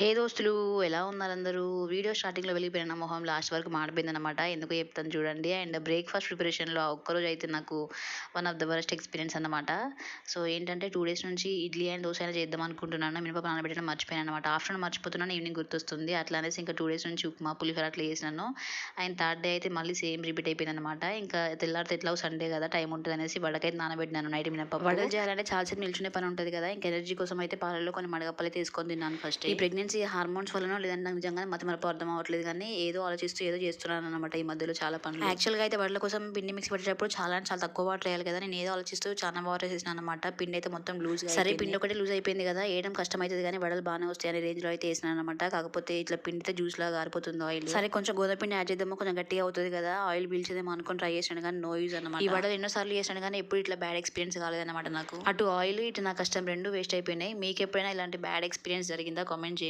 హే దోస్తులు ఎలా ఉన్నారు అందరూ? వీడియో స్టార్టింగ్లో వెళ్ళిపోయిన నా మొహం లాస్ట్ వరకు మాడిపోయింది అనమాట ఎందుకు చెప్తాను చూడండి. అండ్ బ్రేక్ఫాస్ట్ ప్రిపరేషన్లో ఒక్కరోజు అయితే నాకు one of the worst experience అనమాట సో ఏంటంటే టూ డేస్ నుంచి ఇడ్లీ అండ్ దోశ అయినా చేద్దాం అనుకుంటున్నాను. మినపప్పు నానబెట్టడం మర్చిపోయాను అనమాట ఆఫ్టర్నూన్ మర్చిపోతున్నాను ఈవినింగ్ గుర్తొస్తుంది. అట్లా అనేసి ఇంకా టూ డేస్ నుంచి ఉప్మా పులిహోర అట్లా చేసినాను. అండ్ థర్డ్ డే అయితే మళ్ళీ సేమ్ రిపీట్ అయిపోయింది అనమాట ఇంకా తెల్లారితే ఎట్లా సండే కదా టైం ఉంటుంది అనేసి వడకైతే నానబెట్టినాను నైట్ మినపప్పు. వడలు చేయాలంటే చాలాసేపు నిల్చునే పని ఉంటుంది కదా. ఇంకా ఎనర్జీ కోసం అయితే పాలలో కొన్ని మడగప్పలు తీసుకొని తిన్నాను ఫస్ట్. ఈ ప్రెగ్నెన్సీ హార్మోన్స్ వలన లేదంటే నాకు నిజంగా మతి మరపు అర్థం అవ్వట్లేదు కానీ ఏదో ఆలోచిస్తూ ఏదో చేస్తున్నాను అనమాట ఈ మధ్యలో చాలా పనులు. యాక్చువల్గా అయితే వడల కోసం పిండి మిక్స్ పెట్టేటప్పుడు చాలా అంటే చాలా తక్కువ వాటర్ వేయాలి కదా. నేను ఏదో ఆలోచిస్తూ చాలా వాటర్ వేసేసాను అనమాట పిండి అయితే మొత్తం లూజ్ సరే పిండి ఒకటి లూజ్ అయిపోయింది కదా. వేయడం కష్టం అవుతుంది కానీ వడలు బాగానే వస్తాయి అనే రేంజ్లో అయితే వేసినాను అనమాట కాకపోతే ఇట్లా పిండితే జ్యూస్ లాగా గారిపోతుంది ఆయిల్? సరే కొంచెం గోధుమ పిండి యాడ్ చేద్దామో కొంచెం గట్టిగా అవుతుంది కదా. ఆయిల్ పీల్చేదేమో అనుకుని ట్రై చేసాను కానీ నో యూజ్ అనమాట ఈ వడలు ఎన్నో సార్లు చేసాను కానీ ఎప్పుడు ఇట్లా బ్యాడ్ ఎక్స్పీరియన్స్ కాలేదన్నమాట నాకు. అటు ఆయిల్ ఇటు నా కష్టం రెండు వేస్ట్ అయిపోయినాయి. మీకు ఎప్పుడైనా ఇలాంటి బ్యాడ్ ఎక్స్పీరియన్స్ జరిగిందా? కామెంట్ చేయండి.